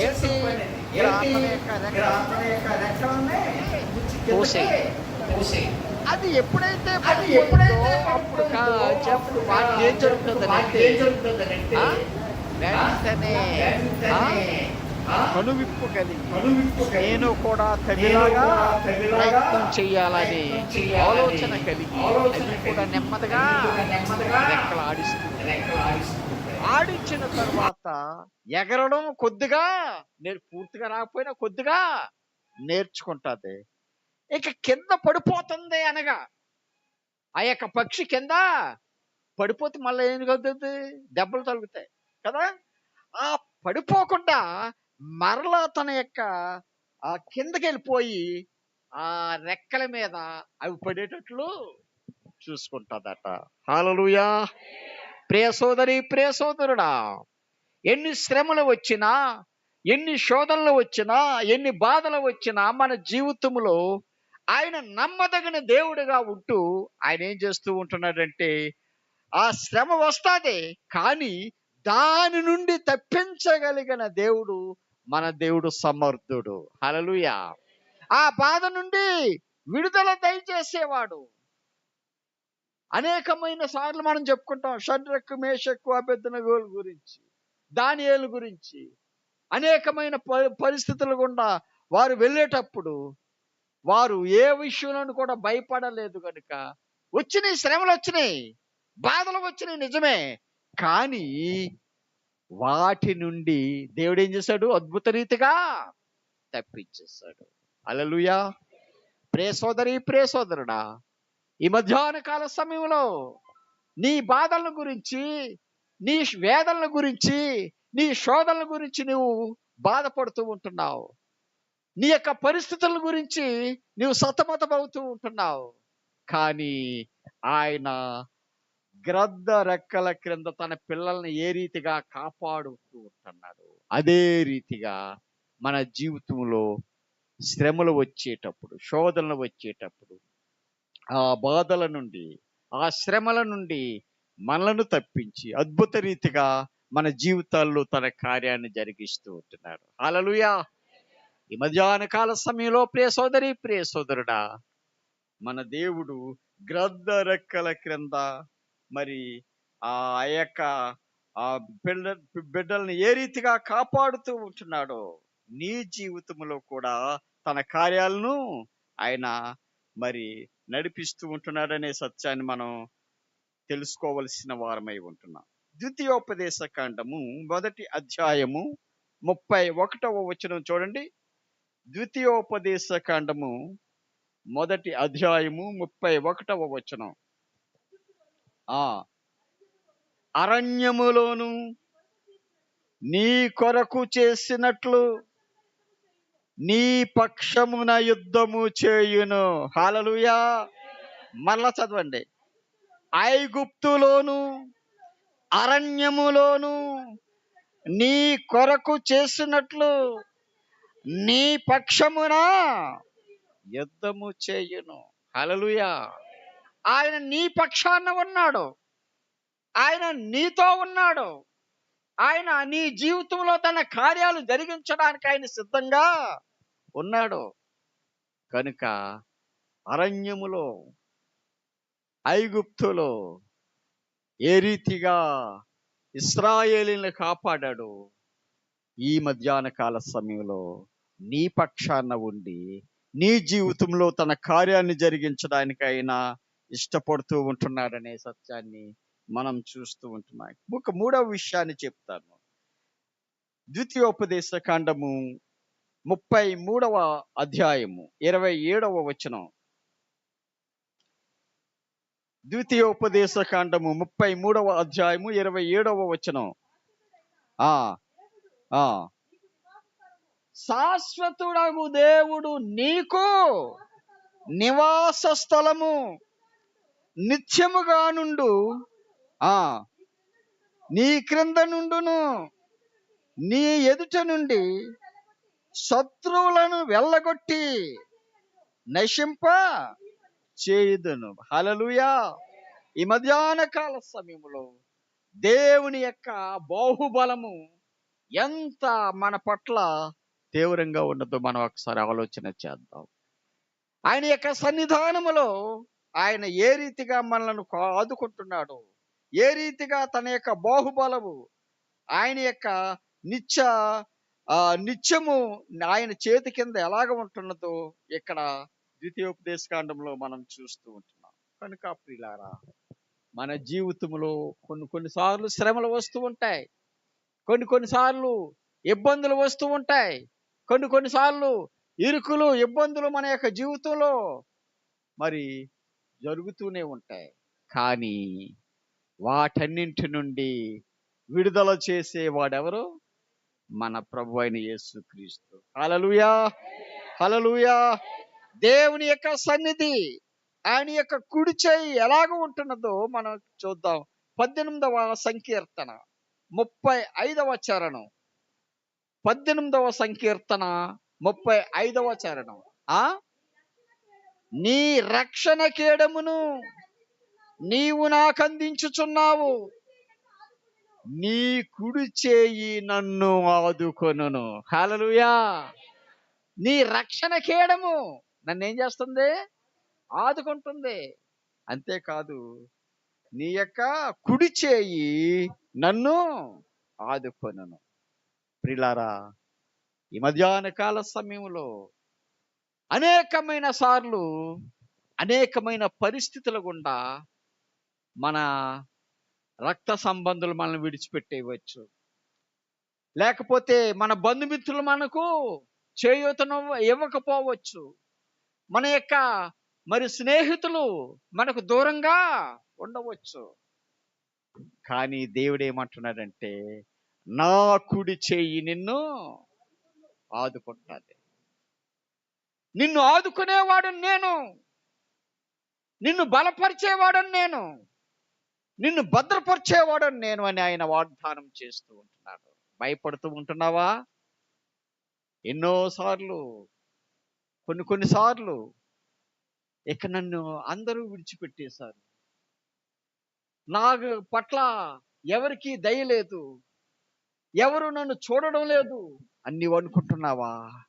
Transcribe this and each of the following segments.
ఏంటి కోసేయి. అది ఎప్పుడైతే అది ఎప్పుడైతే అప్పుడు చెప్పుడు వాటికి ఏం ఆ? కనువిప్పు కలిగి నేను కూడా తగిలాగా ప్రయత్నం చేయాలని ఆలోచన కలిగి అది కూడా నెమ్మదిగా రెక్కలు ఆడిస్తుంది ఆడించిన తర్వాత ఎగరడం కొద్దిగా నేను పూర్తిగా రాకపోయినా కొద్దిగా నేర్చుకుంటుంది. ఇక కింద పడిపోతుంది అనగా ఆ యొక్క పక్షి కింద పడిపోతే మళ్ళీ ఏం కలుగుతుంది దెబ్బలు తలుగుతాయి కదా? ఆ పడిపోకుండా మరలా తన యొక్క ఆ కిందకి వెళ్ళిపోయి ఆ రెక్కల మీద అవి పడేటట్లు చూసుకుంటుందట. హాలలుయా! ప్రియ సోదరి ప్రియ సోదరుడా ఎన్ని శ్రమలు వచ్చినా ఎన్ని శోధనలు వచ్చినా ఎన్ని బాధలు వచ్చినా మన జీవితంలో ఆయన నమ్మదగిన దేవుడిగా ఉంటూ ఆయన ఏం చేస్తూ ఉంటున్నాడంటే ఆ శ్రమ వస్తాదే కానీ దాని నుండి తప్పించగలిగిన దేవుడు మన దేవుడు సమర్థుడు. హలలుయా ఆ బాధ నుండి విడుదల దయచేసేవాడు. అనేకమైన సార్లు మనం చెప్పుకుంటాం షడ్రకు మేషక్కు అభ్యర్థనగోలు గురించి దానియేలు గురించి. అనేకమైన ప- పరిస్థితులు గుండా వారు వెళ్ళేటప్పుడు వారు ఏ విషయంలోనూ కూడా భయపడలేదు కనుక వచ్చినాయి శ్రమలు వచ్చినాయి బాధలు వచ్చినాయి నిజమే. కానీ వాటి నుండి దేవుడు ఏం చేశాడు? అద్భుత రీతిగా తప్పించేశాడు. అలలుయా ప్రే సోదరి ప్రే సోదరుడా ఈ మధ్యాహ్న కాల సమయంలో నీ బాధల గురించి నీ వేదనల గురించి నీ శోధనల గురించి నువ్వు బాధపడుతూ ఉంటున్నావు. నీ యొక్క పరిస్థితుల గురించి నువ్వు సతమతమవుతూ ఉంటున్నావు. కానీ ఆయన గ్రద్ద రెక్కల క్రింద తన పిల్లల్ని ఏ రీతిగా కాపాడుతూ ఉంటున్నాడు. అదే రీతిగా మన జీవితంలో శ్రమలు వచ్చేటప్పుడు శోధనలు వచ్చేటప్పుడు ఆ బాధల నుండి ఆ శ్రమల నుండి మనలను తప్పించి అద్భుత రీతిగా మన జీవితాల్లో తన కార్యాన్ని జరిగిస్తూ ఉంటున్నాడు అలలుయా ఈ మధ్యాహ్న కాల సమయంలో ప్రియ సోదరి ప్రియ సోదరుడా మన దేవుడు గ్రద్ద రెక్కల క్రింద మరి ఆ యొక్క ఆ బిడ్డ బిడ్డల్ని ఏ రీతిగా కాపాడుతూ ఉంటున్నాడో నీ జీవితంలో కూడా తన కార్యాలను ఆయన మరి నడిపిస్తూ ఉంటున్నాడనే సత్యాన్ని మనం తెలుసుకోవలసిన వారమై ఉంటున్నాం. ద్వితీయోపదేశ కాండము మొదటి అధ్యాయము ముప్పై ఒకటవ వచనం చూడండి. ద్వితీయోపదేశ కాండము మొదటి అధ్యాయము ముప్పై ఒకటవ వచనం. అరణ్యములోను నీ కొరకు చేసినట్లు నీ పక్షమున యుద్ధము చేయును. హాలలుయా. మరలా చదవండి. ఐగుప్తులోను అరణ్యములోను నీ కొరకు చేసినట్లు నీ పక్షమున యుద్ధము చేయును. హలలుయా. ఆయన నీ పక్షాన ఉన్నాడు. ఆయన నీతో ఉన్నాడు. ఆయన నీ జీవితంలో తన కార్యాలు జరిగించడానికి ఆయన సిద్ధంగా ఉన్నాడు. కనుక అరణ్యములో ఐగుప్తులో ఏ రీతిగా ఇస్రాయేలీని కాపాడాడు ఈ మధ్యాహ్న కాల సమయంలో నీ పక్షాన ఉండి నీ జీవితంలో తన కార్యాన్ని జరిగించడానికైనా ఇష్టపడుతూ ఉంటున్నాడనే సత్యాన్ని మనం చూస్తూ ఉంటున్నాం. ఒక మూడవ విషయాన్ని చెప్తాను. ద్వితీయోపదేశ కాండము ముప్పై మూడవ అధ్యాయము ఇరవై ఏడవ వచనం. ద్వితీయోపదేశ కాండము ముప్పై మూడవ అధ్యాయము ఇరవై ఏడవ వచనం. ఆ ఆ. శాశ్వతుడగు దేవుడు నీకు నివాస స్థలము నిత్యముగా నుండు ఆ నీ క్రింద నుండును నీ ఎదుట నుండి శత్రువులను వెళ్ళగొట్టి నశింప చేయుదును. హలలుయా ఈ మధ్యాహ్న కాల సమయంలో దేవుని యొక్క బాహుబలము ఎంత మన పట్ల తీవ్రంగా ఉన్నదో మనం ఒకసారి ఆలోచన చేద్దాం. ఆయన యొక్క సన్నిధానములో ఆయన ఏ రీతిగా మనల్ని ఆదుకుంటున్నాడు ఏ రీతిగా తన యొక్క బాహుబలము ఆయన యొక్క నిత్య నిత్యము ఆయన చేతి కింద ఎలాగ ఉంటున్నదో ఇక్కడ ద్వితీయోపదేశకాండంలో మనం చూస్తూ ఉంటున్నాం. కనుక ప్రిలారా మన జీవితంలో కొన్ని కొన్నిసార్లు శ్రమలు వస్తూ ఉంటాయి. కొన్ని కొన్నిసార్లు ఇబ్బందులు వస్తూ ఉంటాయి. కొన్ని కొన్నిసార్లు ఇరుకులు ఇబ్బందులు మన యొక్క జీవితంలో మరి జరుగుతూనే ఉంటాయి. కానీ వాటన్నింటి నుండి విడుదల చేసే వాడెవరు మన ప్రభు అయిన యేసు క్రీస్తు. హలలుయా హలలుయా దేవుని యొక్క సన్నిధి ఆయన యొక్క కుడి చేయి ఎలాగ ఉంటున్నదో మనం చూద్దాం. పద్దెనిమిదవ సంకీర్తన ముప్పై ఐదవ చరణం. పద్దెనిమిదవ సంకీర్తన ముప్పై ఐదవ చరణం. ఆ? నీ రక్షణ కేడమును నీవు నాకు అందించుచున్నావు నీ కుడి చేయి నన్ను ఆదుకొనును. హల్లెలూయా. నీ రక్షణ కేడము నన్ను ఏం చేస్తుంది? ఆదుకుంటుంది. అంతేకాదు నీ యొక్క కుడి చేయి నన్ను ఆదుకొనను. ప్రిలారా ఈ మధ్యాహ్న కాల సమయంలో అనేకమైన సార్లు అనేకమైన పరిస్థితుల గుండా మన రక్త సంబంధులు మనల్ని విడిచిపెట్టేయవచ్చు. లేకపోతే మన బంధుమిత్రులు మనకు చేయూతను ఇవ్వకపోవచ్చు. మన యొక్క మరి స్నేహితులు మనకు దూరంగా ఉండవచ్చు. కానీ దేవుడు ఏమంటున్నాడంటే నా కుడి చేయి నిన్ను ఆదుకుంటుంది. నిన్ను ఆదుకునేవాడు నేను. నిన్ను బలపరిచేవాడని నేను. నిన్ను భద్రపరిచేవాడు నేను అని ఆయన వాగ్దానం చేస్తూ ఉంటున్నాడు. భయపడుతూ ఉంటున్నావా? ఎన్నోసార్లు కొన్ని కొన్నిసార్లు ఇక నన్ను అందరూ విడిచిపెట్టేశారు. నాకు పట్ల ఎవరికీ దయ లేదు. ఎవరు నన్ను చూడడం లేదు. అని అనుకుంటున్నావా?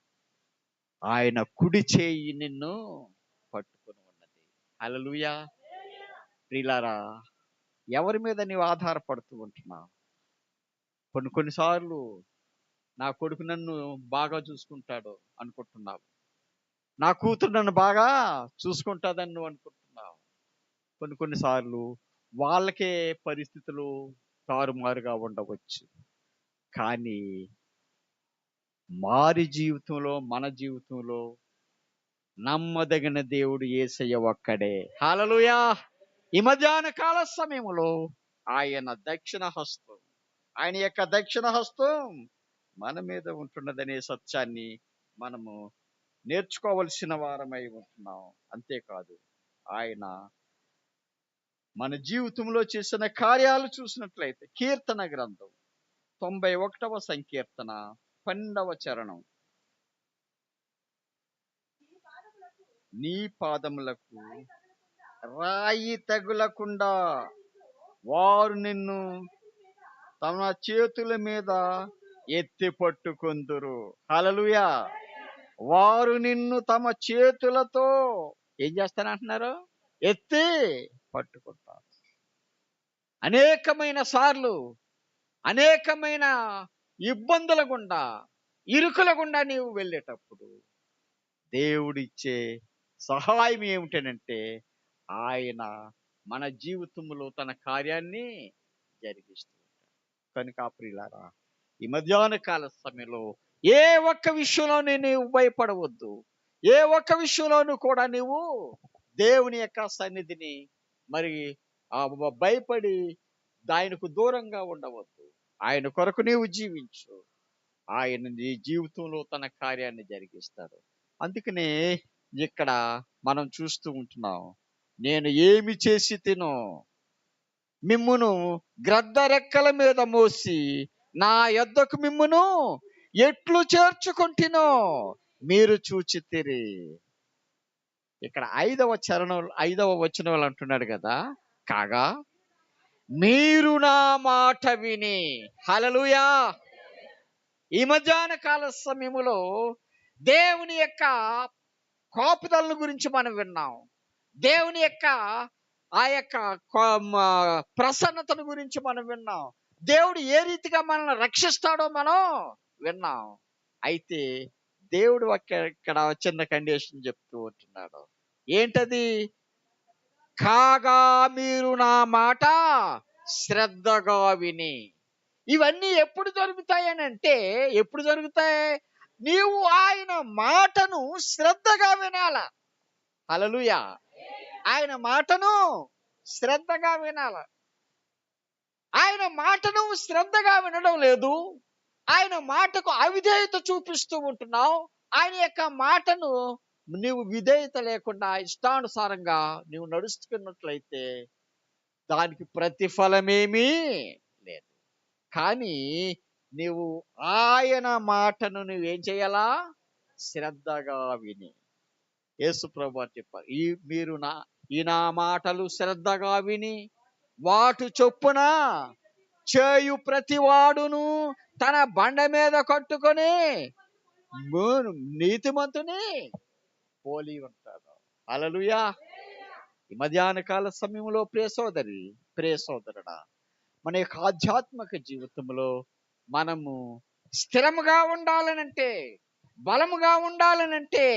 ఆయన కుడి చేయి నిన్ను పట్టుకుని ఉన్నది. అలలుయా ప్రిలారా ఎవరి మీద నీవు ఆధారపడుతూ ఉంటున్నావు? కొన్ని కొన్నిసార్లు నా కొడుకు నన్ను బాగా చూసుకుంటాడు అనుకుంటున్నావు. నా కూతురు నన్ను బాగా చూసుకుంటుందని నువ్వు అనుకుంటున్నావు. కొన్ని కొన్నిసార్లు వాళ్ళకే పరిస్థితులు తారుమారుగా ఉండవచ్చు. కానీ మారి జీవితంలో మన జీవితంలో నమ్మదగిన దేవుడు ఏసయ్య ఒక్కడే. హాలలుయా! ఈ మధ్యాహ్న కాల సమయంలో ఆయన దక్షిణ హస్తం ఆయన యొక్క దక్షిణ హస్తం మన మీద ఉంటున్నదనే సత్యాన్ని మనము నేర్చుకోవలసిన వారమై ఉంటున్నాం. అంతేకాదు ఆయన మన జీవితంలో చేసిన కార్యాలు చూసినట్లయితే కీర్తన గ్రంథం తొంభై ఒకటవ సంకీర్తన పన్నెండవ చరణం. నీ పాదములకు రాయి తగులకుండా వారు నిన్ను తమ చేతుల మీద ఎత్తి పట్టుకొందురు. హలలుయా వారు నిన్ను తమ చేతులతో ఏం చేస్తానంటున్నారు? ఎత్తి పట్టుకుంటారు. అనేకమైన సార్లు అనేకమైన ఇబ్బందుల గుండా ఇరుకుల గుండా నీవు వెళ్ళేటప్పుడు దేవుడిచ్చే సహాయం ఏమిటనంటే ఆయన మన జీవితంలో తన కార్యాన్ని జరిగిస్తూ ఉంటాడు. కనుక ప్రియులారా ఈ మధ్యాహ్న కాల సమయంలో ఏ ఒక్క విషయంలోనే నీవు భయపడవద్దు. ఏ ఒక్క విషయంలోనూ కూడా నీవు దేవుని యొక్క సన్నిధిని మరి ఆ భయపడి ఆయనకు దూరంగా ఉండవద్దు. ఆయన కొరకు నీవు జీవించు. ఆయన నీ జీవితంలో తన కార్యాన్ని జరిగిస్తాడు. అందుకనే ఇక్కడ మనం చూస్తూ ఉంటున్నాం నేను ఏమి చేసి తినో? మిమ్మును గ్రద్ద రెక్కల మీద మోసి నా యొద్దకు మిమ్మును ఎట్లు చేర్చుకుంటునో మీరు చూచితిరి ఇక్కడ ఐదవ చరణం ఐదవ వచనం అంటున్నాడు కదా కాగా మీరు నా మాట విని హలలుయా ఈ మధ్యాహ్న కాల సమయములో దేవుని యొక్క కాపుదలను గురించి మనం విన్నాం. దేవుని యొక్క ఆ యొక్క ప్రసన్నతను గురించి మనం విన్నాం. దేవుడు ఏ రీతిగా మనల్ని రక్షిస్తాడో మనం విన్నాం. అయితే దేవుడు ఒక్క- ఇక్కడ చిన్న కండిషన్ చెప్తూ ఉంటున్నాడు. ఏంటది? కాగా మీరు నా మాట శ్రద్ధగా విని. ఇవన్నీ ఎప్పుడు జరుగుతాయని అంటే ఎప్పుడు జరుగుతాయి? నీవు ఆయన మాటను శ్రద్ధగా వినాల. అలలుయా ఆయన మాటను శ్రద్ధగా వినాల. ఆయన మాటను శ్రద్ధగా వినడం లేదు. ఆయన మాటకు అవిధేయత చూపిస్తూ ఉంటున్నావు. ఆయన యొక్క మాటను నీవు విధేయత లేకుండా ఇష్టానుసారంగా నీవు నడుస్తున్నట్లయితే దానికి ప్రతిఫలమేమీ లేదు. కానీ నీవు ఆయన మాటను నువ్వేం చేయాలా? శ్రద్ధగా విని. యేసు ప్రభు చెప్పారు. ఈ మీరు నా ఈ నా మాటలు శ్రద్ధగా విని వాటు చొప్పున చేయు ప్రతివాడును తన బండ మీద కట్టుకొని నీతిమంతుని పోలి ఉంటాడు. అలలుయా ఈ మధ్యాహ్న కాల సమయంలో ప్రియ సోదరి ప్రియ సోదరుడా మన యొక్క ఆధ్యాత్మిక జీవితంలో మనము స్థిరముగా ఉండాలనంటే బలముగా ఉండాలనంటే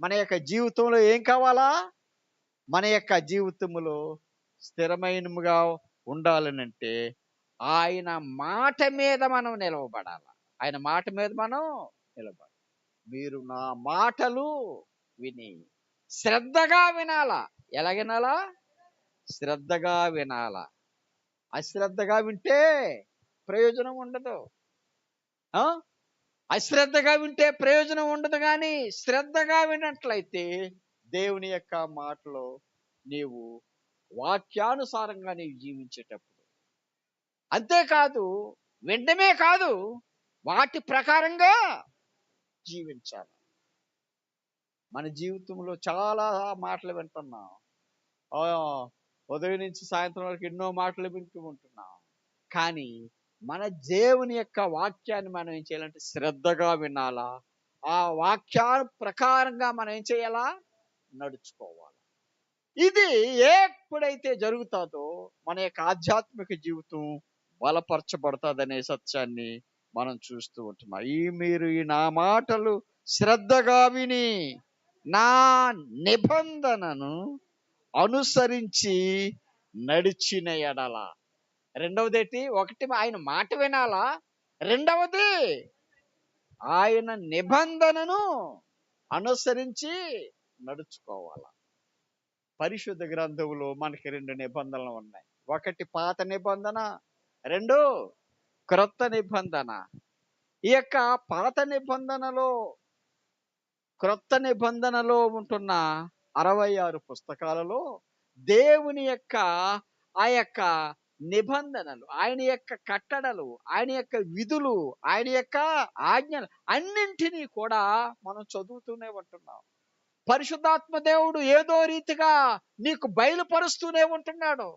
మన యొక్క జీవితంలో ఏం కావాలా? మన యొక్క జీవితంలో స్థిరమైనముగా ఉండాలనంటే ఆయన మాట మీద మనం నిలవబడాలి? ఆయన మాట మీద మనం నిలబడాలి? మీరు నా మాటలు విని శ్రద్ధగా వినాలా? ఎలా వినాలా? శ్రద్ధగా వినాలా. అశ్రద్ధగా వింటే ప్రయోజనం ఉండదు. ఆ? అశ్రద్ధగా వింటే ప్రయోజనం ఉండదు కానీ శ్రద్ధగా వినట్లయితే దేవుని యొక్క మాటలో నీవు వాక్యానుసారంగా నీవు జీవించేటప్పుడు. అంతేకాదు వినడమే కాదు వాటి ప్రకారంగా జీవించాలి. మన జీవితంలో చాలా మాటలు వింటున్నాం. ఉదయం నుంచి సాయంత్రం వరకు ఎన్నో మాటలు వింటూ ఉంటున్నాం. కానీ మన దేవుని యొక్క వాక్యాన్ని మనం ఏం చేయాలంటే శ్రద్ధగా వినాలా? ఆ వాక్యా ప్రకారంగా మనం ఏం చేయాలా? నడుచుకోవాలి. ఇది ఎప్పుడైతే జరుగుతుందో మన యొక్క ఆధ్యాత్మిక జీవితం బలపరచబడుతుందనే సత్యాన్ని మనం చూస్తూ ఉంటున్నాం. ఈ మీరు ఈ నా మాటలు శ్రద్ధగా విని నా నిబంధనను అనుసరించి నడిచిన ఎడల రెండవది ఏంటి ఒకటి ఆయన మాట వినాలా? రెండవది ఆయన నిబంధనను అనుసరించి నడుచుకోవాలా. పరిశుద్ధ గ్రంథంలో మనకి రెండు నిబంధనలు ఉన్నాయి. ఒకటి పాత నిబంధన రెండు క్రొత్త నిబంధన. ఈ యొక్క పాత నిబంధనలో క్రొత్త నిబంధనలో ఉంటున్న అరవై ఆరు పుస్తకాలలో దేవుని యొక్క ఆ యొక్క నిబంధనలు ఆయన యొక్క కట్టడలు ఆయన యొక్క విధులు ఆయన యొక్క ఆజ్ఞలు అన్నింటినీ కూడా మనం చదువుతూనే ఉంటున్నాం. పరిశుద్ధాత్మ దేవుడు ఏదో రీతిగా నీకు బయలుపరుస్తూనే ఉంటున్నాడు.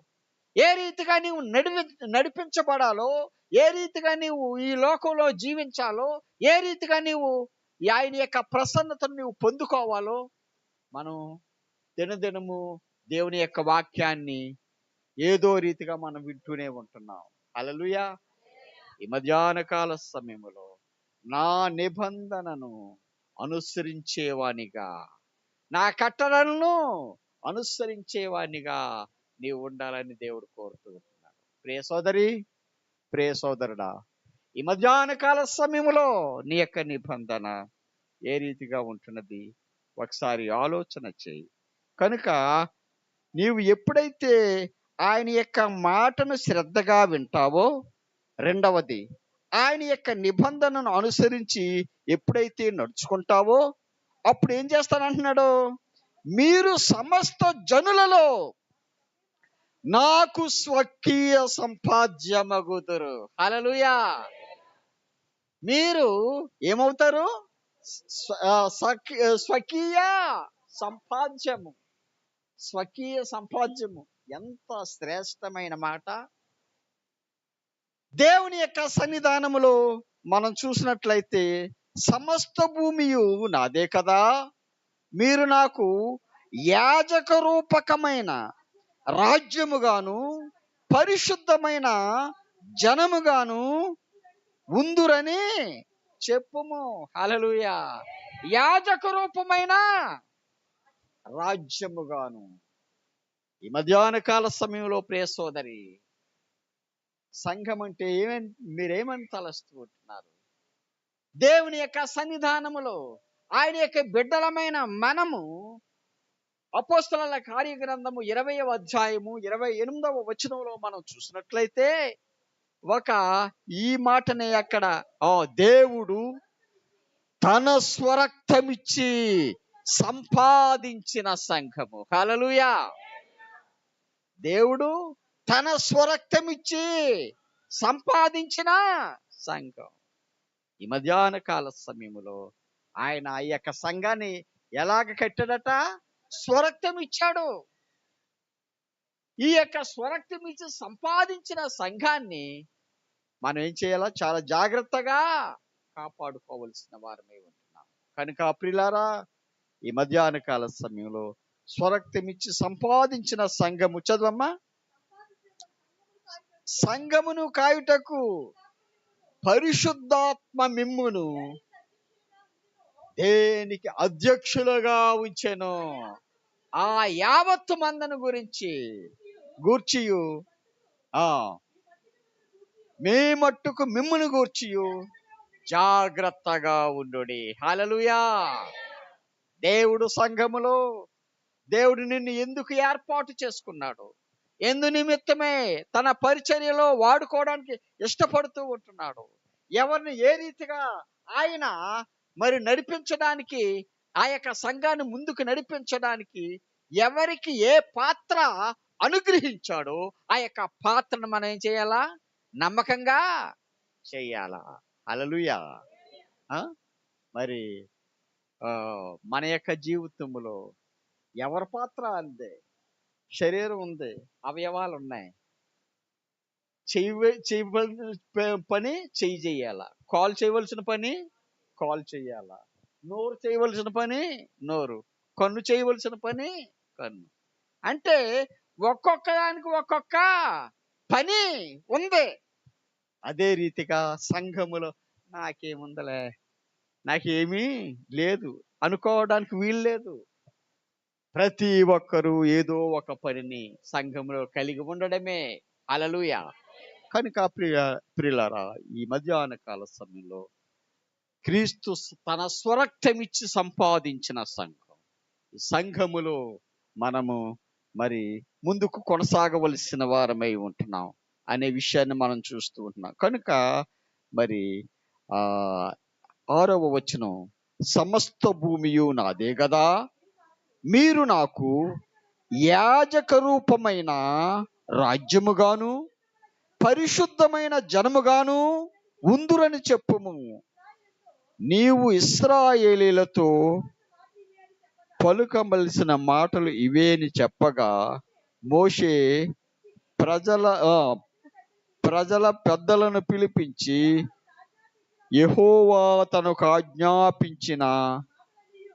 ఏ రీతిగా నీవు నడిపి నడిపించబడాలో ఏ రీతిగా నీవు ఈ లోకంలో జీవించాలో ఏ రీతిగా నీవు ఆయన యొక్క ప్రసన్నతను నీవు పొందుకోవాలో మనం దినదినము దేవుని యొక్క వాక్యాన్ని ఏదో రీతిగా మనం వింటూనే ఉంటున్నాం. అలలుయా ఈ మధ్యాహ్నకాల సమయంలో నా నిబంధనను అనుసరించేవానిగా నా కట్టడలను అనుసరించేవానిగా నీవు ఉండాలని దేవుడు కోరుతూ ఉంటున్నాడు. ప్రియ సోదరి ప్రియ సోదరుడా ఈ మధ్యాహ్నకాల సమయంలో నీ యొక్క నిబంధన ఏ రీతిగా ఉంటున్నది? ఒకసారి ఆలోచన చేయి. కనుక నీవు ఎప్పుడైతే ఆయన యొక్క మాటను శ్రద్ధగా వింటావో? రెండవది ఆయన యొక్క నిబంధనను అనుసరించి ఎప్పుడైతే నడుచుకుంటావో అప్పుడు ఏం చేస్తానంటున్నాడు? మీరు సమస్త జనులలో నాకు స్వకీయ సంపాద్యమగుదురు. హల్లెలూయా. మీరు ఏమవుతారు? స్వకీయ సంపాద్యము. స్వకీయ సంపాద్యము. ఎంత శ్రేష్టమైన మాట. దేవుని యొక్క సన్నిధానములో మనం చూసినట్లయితే సమస్త భూమియు నాదే కదా. మీరు నాకు యాజక రూపకమైన రాజ్యముగాను పరిశుద్ధమైన జనముగాను ఉందురని చెప్పుము. హల్లెలూయా. యాజక రూపమైన రాజ్యముగాను. ఈ మధ్యాహ్న కాల సమయంలో ప్రియ సోదరి సంఘం అంటే ఏమని మీరేమని తలస్తూ ఉంటున్నారు దేవుని యొక్క సన్నిధానములో ఆయన యొక్క బిడ్డలమైన మనము అపోస్తల కార్యగ్రంథము ఇరవై అధ్యాయము ఇరవై ఎనిమిదవ వచనంలో మనం చూసినట్లయితే ఒక ఈ మాటనే అక్కడ ఆ దేవుడు తన స్వరక్తమిచ్చి సంపాదించిన సంఘము. హలలుయా దేవుడు తన స్వరక్తమిచ్చి సంపాదించిన సంఘం. ఈ మధ్యాహ్న కాల సమయంలో ఆయన ఈ యొక్క సంఘాన్ని ఎలాగ కట్టాడట? స్వరక్తం ఇచ్చాడు ఈ యొక్క స్వరక్తం ఇచ్చి సంపాదించిన సంఘాన్ని మనం ఏం చేయాలా? చాలా జాగ్రత్తగా కాపాడుకోవలసిన వారమే ఉంటున్నాం. కనుక ప్రిలారా ఈ మధ్యాహ్న కాల సమయంలో స్వరక్తమిచ్చి సంపాదించిన సంఘము. చదవమ్మా. సంఘమును కాయుటకు పరిశుద్ధాత్మ మిమ్మును దేనికి అధ్యక్షులుగా ఉంచెను. ఆ యావత్తు మందను గురించి గూర్చియు. ఆ. మీ మట్టుకు మిమ్మును గూర్చియు. జాగ్రత్తగా ఉండు హాలలుయా దేవుడు సంఘములో దేవుడు నిన్ను ఎందుకు ఏర్పాటు చేసుకున్నాడు? ఎందు నిమిత్తమే తన పరిచర్యలో వాడుకోవడానికి ఇష్టపడుతూ ఉంటున్నాడు. ఎవరిని ఏ రీతిగా ఆయన మరి నడిపించడానికి ఆ యొక్క సంఘాన్ని ముందుకు నడిపించడానికి ఎవరికి ఏ పాత్ర అనుగ్రహించాడో ఆ యొక్క పాత్రను మనం ఏం చేయాలా? నమ్మకంగా చెయ్యాలా అలలుయా మరి ఆ, మన యొక్క జీవితంలో ఎవరి పాత్ర అంతే శరీరం ఉంది అవయవాలు ఉన్నాయి. చెయ్య చేయవలసిన పని చెయ్యి చేయాల కాల్ చేయవలసిన పని కాల్ చేయాల నోరు చేయవలసిన పని నోరు. కన్ను చేయవలసిన పని కన్ను. అంటే ఒక్కొక్క దానికి ఒక్కొక్క పని ఉంది. అదే రీతిగా సంఘములో నాకేముందలే? నాకేమీ లేదు. అనుకోవడానికి వీలు లేదు. ప్రతి ఒక్కరూ ఏదో ఒక పనిని సంఘంలో కలిగి ఉండడమే. అలలుయ కనుక ప్రియ ప్రియులరా ఈ మధ్యాహ్న కాల సమయంలో క్రీస్తు తన స్వరక్తమిచ్చి సంపాదించిన సంఘం. ఈ సంఘములో మనము మరి ముందుకు కొనసాగవలసిన వారమై ఉంటున్నాం అనే విషయాన్ని మనం చూస్తూ ఉంటున్నాం. కనుక మరి ఆ ఆరవ వచనం సమస్త భూమియు నాదే కదా మీరు నాకు యాజక రూపమైన రాజ్యముగాను పరిశుద్ధమైన జనముగాను ఉందురని చెప్పుము. నీవు ఇస్రాయేలీలతో పలుకవలసిన మాటలు ఇవేని చెప్పగా మోషే ప్రజల ప్రజల పెద్దలను పిలిపించి యహోవా తనకు ఆజ్ఞాపించిన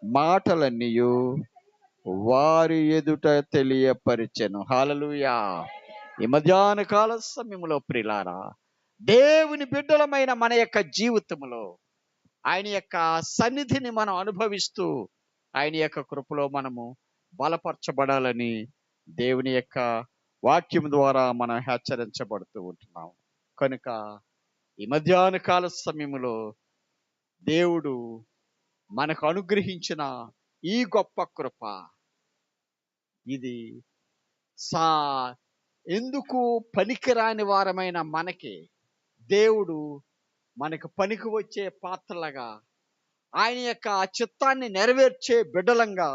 మాటలన్నీయు వారి ఎదుట తెలియపరిచెను. హాలలుయా ఈ మధ్యాహ్న కాల సమయంలో ప్రిలారా దేవుని బిడ్డలమైన మన యొక్క జీవితంలో ఆయన యొక్క సన్నిధిని మనం అనుభవిస్తూ ఆయన యొక్క కృపలో మనము బలపరచబడాలని దేవుని యొక్క వాక్యం ద్వారా మనం హెచ్చరించబడుతూ ఉంటున్నాం. కనుక ఈ మధ్యాహ్న కాల సమయంలో దేవుడు మనకు అనుగ్రహించిన ఈ గొప్ప కృప. ఇది సా ఎందుకు పనికిరాని వారమైన మనకి? దేవుడు మనకు పనికి వచ్చే పాత్రలుగా ఆయన యొక్క చిత్తాన్ని నెరవేర్చే బిడ్డలంగా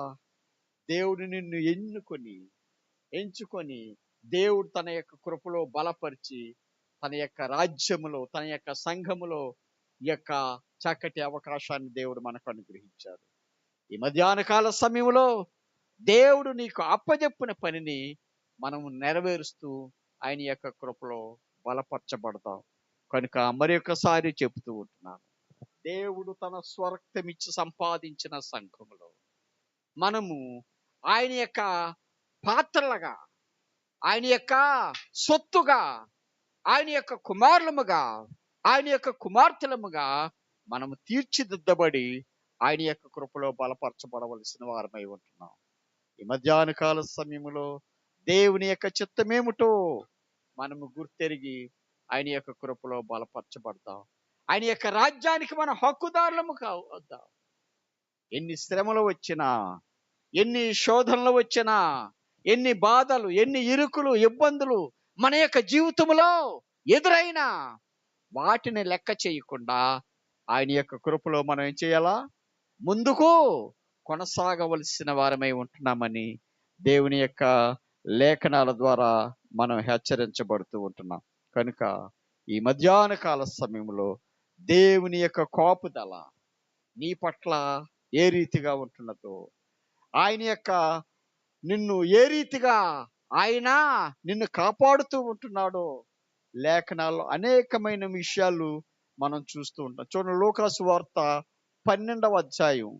దేవుడు నిన్ను ఎన్నుకొని ఎంచుకొని దేవుడు తన యొక్క కృపలో బలపరిచి తన యొక్క రాజ్యములో తన యొక్క సంఘములో యొక్క చక్కటి అవకాశాన్ని దేవుడు మనకు అనుగ్రహించాడు. ఈ మధ్యాహ్న కాల సమయంలో దేవుడు నీకు అప్పజెప్పిన పనిని మనం నెరవేరుస్తూ ఆయన యొక్క కృపలో బలపరచబడతాం. కనుక మరి ఒకసారి చెబుతూ ఉంటున్నాను. దేవుడు తన స్వరక్తం ఇచ్చి సంపాదించిన సంఘములో మనము ఆయన యొక్క పాత్రలుగా ఆయన యొక్క సొత్తుగా ఆయన యొక్క కుమారులముగా ఆయన యొక్క కుమార్తెలముగా మనము తీర్చిదిద్దబడి ఆయన యొక్క కృపలో బలపరచబడవలసిన వారమై ఉంటున్నాం. ఈ మధ్యాహ్న కాల సమయంలో దేవుని యొక్క చిత్తమేమిటో మనము గుర్తెరిగి ఆయన యొక్క కృపలో బలపరచబడతాం. ఆయన యొక్క రాజ్యానికి మన హక్కుదారులము కావద్దాం ఎన్ని శ్రమలు వచ్చినా ఎన్ని శోధనలు వచ్చినా ఎన్ని బాధలు ఎన్ని ఇరుకులు ఇబ్బందులు మన యొక్క జీవితంలో ఎదురైనా వాటిని లెక్క చేయకుండా ఆయన యొక్క కృపలో మనం ఏం చేయాలా? ముందుకు కొనసాగవలసిన వారమై ఉంటున్నామని దేవుని యొక్క లేఖనాల ద్వారా మనం హెచ్చరించబడుతూ ఉంటున్నాం. కనుక ఈ మధ్యాహ్న కాల సమయంలో దేవుని యొక్క కోపుదల నీ పట్ల ఏ రీతిగా ఉంటున్నదో ఆయన యొక్క నిన్ను ఏ రీతిగా ఆయన నిన్ను కాపాడుతూ ఉంటున్నాడో లేఖనాల్లో అనేకమైన విషయాలు మనం చూస్తూ ఉంటాం. చూడండి లోకాసు వార్త పన్నెండవ అధ్యాయం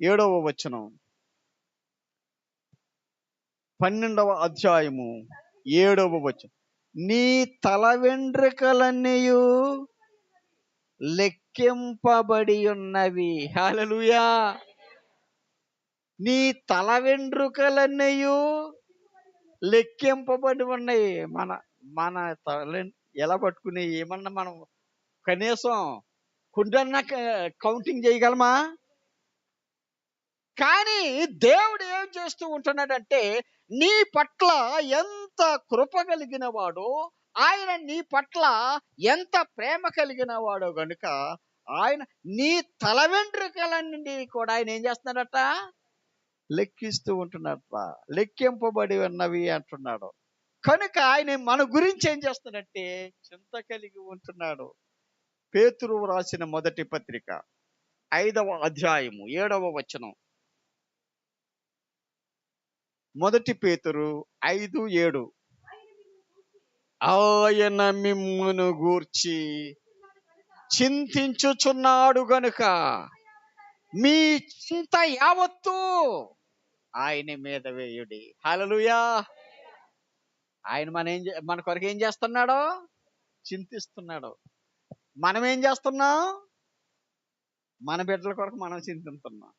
ఏడవ వచనం. పన్నెండవ అధ్యాయము ఏడవ వచనం. నీ తల వెంట్రుకలన్నీయు లెక్కింపబడి ఉన్నవి హల్లెలూయా! నీ తల వెంట్రుకలన్నీయు లెక్కింపబడి ఉన్నాయి మన మన తల ఎలా పట్టుకునే ఏమన్నా మనం కనీసం కుండన్నా కౌంటింగ్ చేయగలమా? కానీ దేవుడు ఏం చేస్తూ ఉంటున్నాడంటే నీ పట్ల ఎంత కృప కలిగిన వాడో ఆయన నీ పట్ల ఎంత ప్రేమ కలిగిన వాడో గనుక ఆయన నీ తల వెంట్రుకలన్నీ కూడా ఆయన ఏం చేస్తున్నాడట? లెక్కిస్తూ ఉంటున్నట్ట లెక్కింపబడి ఉన్నవి అంటున్నాడు. కనుక ఆయన మన గురించి ఏం చేస్తున్నాడంటే చింత కలిగి ఉంటున్నాడు. పేతురు రాసిన మొదటి పత్రిక ఐదవ అధ్యాయము ఏడవ వచనం. మొదటి పేతురు ఐదు ఏడు. ఆయన మిమ్మును గూర్చి చింతించుచున్నాడు గనుక మీ చింత యావత్తు ఆయన మీద వేయుడి. హలలుయా ఆయన మన ఏం చే- మన కొరకు ఏం చేస్తున్నాడో? చింతిస్తున్నాడో. మనం ఏం చేస్తున్నాం? మన బిడ్డల కొరకు మనం చింతిస్తున్నాం.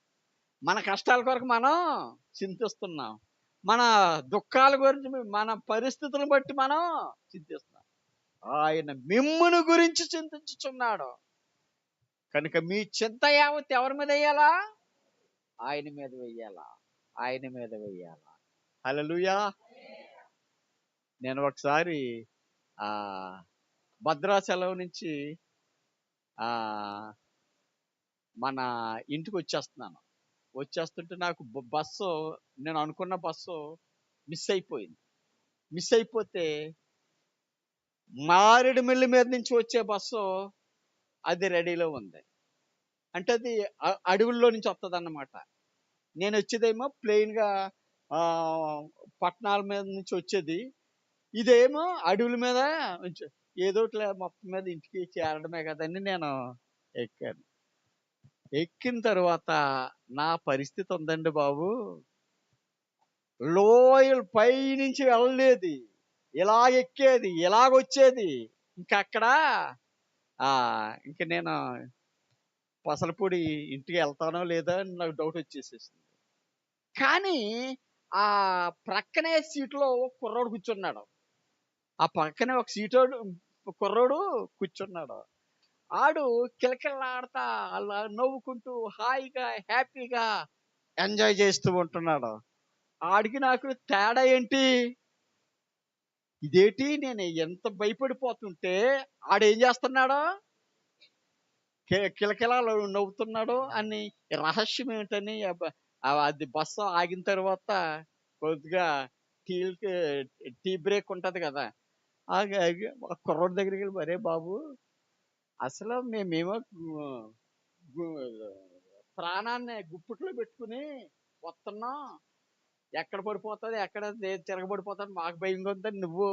మన కష్టాల కొరకు మనం చింతిస్తున్నాం. మన దుఃఖాల గురించి మన పరిస్థితులను బట్టి మనం చింతిస్తున్నాం. ఆయన మిమ్మును గురించి చింతించుచున్నాడు. కనుక మీ చింత యావత్ ఎవరి మీద వేయాలా? ఆయన మీద వెయ్యాలా ఆయన మీద వెయ్యాలా హలలుయా నేను ఒకసారి ఆ భద్రాచలం నుంచి మన ఇంటికి వచ్చేస్తున్నాను. వచ్చేస్తుంటే నాకు బస్సు నేను అనుకున్న బస్సు మిస్ అయిపోయింది. మిస్ అయిపోతే మారేడుమిల్లి మీద నుంచి వచ్చే బస్సు అది రెడీలో ఉంది. అంటే అది అడవుల్లో నుంచి వస్తుంది అన్నమాట నేను వచ్చేదేమో ప్లెయిన్గా పట్టణాల మీద నుంచి వచ్చేది. ఇదేమో అడవుల మీద ఉంచ- ఏదో మొత్తం మీద ఇంటికి చేరడమే కదండి నేను ఎక్కాను. ఎక్కిన తర్వాత నా పరిస్థితి ఉందండి బాబు. లోయలు పైనుంచి వెళ్ళలేదు. ఇలా ఎక్కేది ఇలాగొచ్చేది. ఇంకా అక్కడ ఆ ఇంక నేను పసలపూడి ఇంటికి వెళ్తానో లేదో అని నాకు డౌట్ వచ్చేసేసింది. కానీ ఆ ప్రక్కనే సీట్లో కుర్రోడు కూర్చున్నాడు. ఆ పక్కనే ఒక సీటోడు కుర్రోడు కూర్చున్నాడు. ఆడు కిలకిలాడుతా అలా నవ్వుకుంటూ హాయిగా హ్యాపీగా ఎంజాయ్ చేస్తూ ఉంటున్నాడు. ఆడికి నాకు తేడా ఏంటి? ఇదేంటి? నేను ఎంత భయపడిపోతుంటే ఆడేం చేస్తున్నాడు? కి- నవ్వుతున్నాడు అని రహస్యం ఏంటని అది బస్సు ఆగిన తర్వాత కొద్దిగా టీ టీ బ్రేక్ ఉంటుంది కదా. కుర్రోడి దగ్గరికి వెళ్ళి మరే బాబు అసలు మేమేమో ప్రాణాన్ని గుప్పిట్లో పెట్టుకుని వస్తున్నాం. ఎక్కడ పడిపోతుంది ఎక్కడ తిరగబడిపోతుంది మాకు భయం ఉందని నువ్వు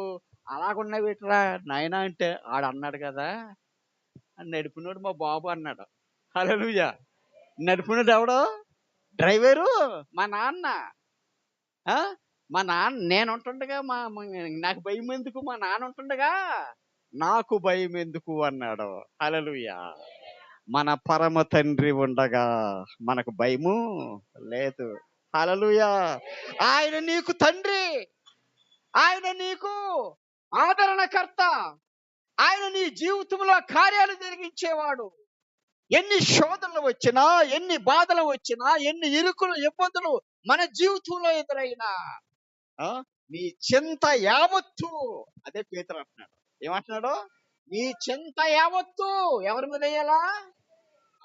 అలాగున్నావేట్రా నాయన అంటే ఆడు అన్నాడు కదా. నడిపినోడు మా బాబు అన్నాడు. హల్లెలూయా! నడిపినోడు ఎవడు? డ్రైవరు? మా నాన్న? మా నాన్న నేను ఉంటుండగా మా నాకు భయం ఎందుకు మా నాన్న ఉంటుండగా నాకు భయం ఎందుకు అన్నాడు. అలలుయా మన పరమ తండ్రి ఉండగా మనకు భయము లేదు. అలలుయా ఆయన నీకు తండ్రి. ఆయన నీకు ఆదరణకర్త. ఆయన నీ జీవితంలో కార్యాలు జరిగించేవాడు. ఎన్ని శోధనలు వచ్చినా ఎన్ని బాధలు వచ్చినా ఎన్ని ఇరుకులు ఇబ్బందులు మన జీవితంలో ఎదురైనా ఆ, నీ చింత యావత్తు అదే పేతురు అంటున్నాడు. ఏమంటున్నాడు? మీ చింత యావత్తు ఎవరి మీద వేయాలా?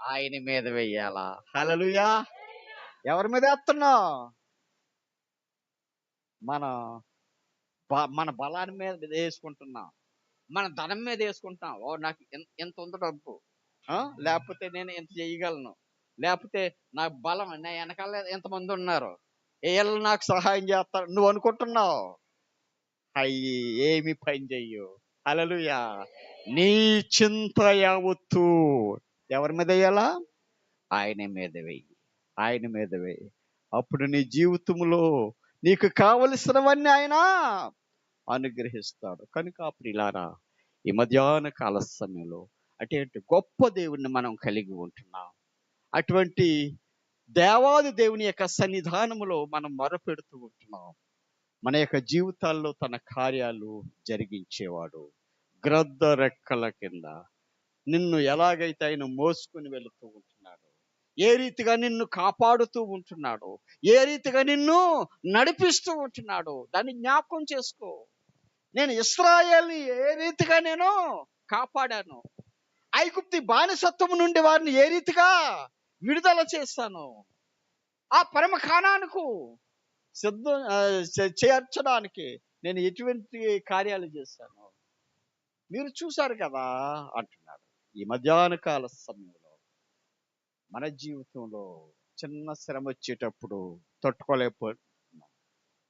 ఆయన మీద వెయ్యాలా హలలుయా ఎవరి మీద వేస్తున్నావు? మన బ- మన బలాన్ని మీద వేసుకుంటున్నాం. మన ధనం మీద వేసుకుంటున్నాం. ఓ నాకు ఎంత ఉంది డబ్బు? ఆ? లేకపోతే నేను ఎంత చేయగలను? లేకపోతే నాకు బలం నా వెనకాల ఎంతమంది ఉన్నారు? వీళ్ళు నాకు సహాయం చేస్తారు. నువ్వు అనుకుంటున్నావు. అయ్యి ఏమి పని చెయ్యు. అలలుయా నీ చింత యావత్తు ఎవరి మీద వేయాలా? ఆయన మీద వెయ్యి ఆయన మీద వెయ్యి అప్పుడు నీ జీవితంలో నీకు కావలసినవన్నీ ఆయన అనుగ్రహిస్తాడు. కనుక ప్రిలారా ఈ మధ్యాహ్న కాల సమయంలో అటువంటి గొప్ప దేవుణ్ణి మనం కలిగి ఉంటున్నాం. అటువంటి దేవాది దేవుని యొక్క సన్నిధానములో మనం మొరపెడుతూ ఉంటున్నాం. మన యొక్క జీవితాల్లో తన కార్యాలు జరిగించేవాడు. గ్రద్ద రెక్కల కింద నిన్ను ఎలాగైతే ఆయన మోసుకుని వెళుతూ ఉంటున్నాడు ఏ రీతిగా నిన్ను కాపాడుతూ ఉంటున్నాడు ఏ రీతిగా నిన్ను నడిపిస్తూ ఉంటున్నాడు దాన్ని జ్ఞాపకం చేసుకో. నేను ఇస్రాయల్ని ఏ రీతిగా నేను కాపాడాను ఐగుప్తి బానిసత్వం నుండి వారిని ఏ రీతిగా విడుదల చేస్తాను. ఆ పరమ ఖానానికి సిద్ధం చేర్చడానికి నేను ఎటువంటి కార్యాలు చేశాను మీరు చూశారు కదా అంటున్నారు. ఈ మధ్యాహ్న కాల సమయంలో మన జీవితంలో చిన్న శ్రమ వచ్చేటప్పుడు తట్టుకోలేకపోతున్నాం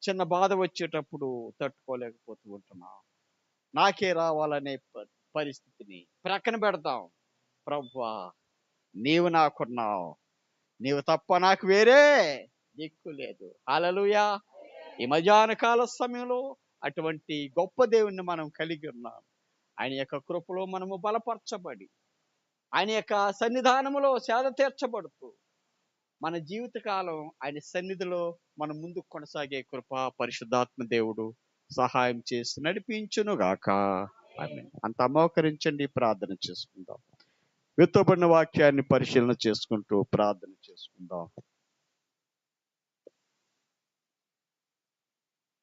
చిన్న బాధ వచ్చేటప్పుడు తట్టుకోలేకపోతూ ఉంటున్నాం. నాకే రావాలనే పరిస్థితిని ప్రక్కన పెడతాం. ప్రభు నీవు నాకున్నావు. నీవు తప్ప నాకు వేరే దిక్కు లేదు. అలలుయా ఈ మధ్యాహ్న కాల సమయంలో అటువంటి గొప్ప దేవుణ్ణి మనం కలిగి ఉన్నాం. ఆయన యొక్క కృపలో మనము బలపరచబడి ఆయన యొక్క సన్నిధానములో సేద తీర్చబడుతూ మన జీవితకాలం ఆయన సన్నిధిలో మనం ముందుకు కొనసాగే కృప పరిశుద్ధాత్మ దేవుడు సహాయం చేసి నడిపించును గాక అంత అమోకరించండి ప్రార్థన చేసుకుందాం. విత్తబడిన వాక్యాన్ని పరిశీలన చేసుకుంటూ ప్రార్థన చేసుకుందాం.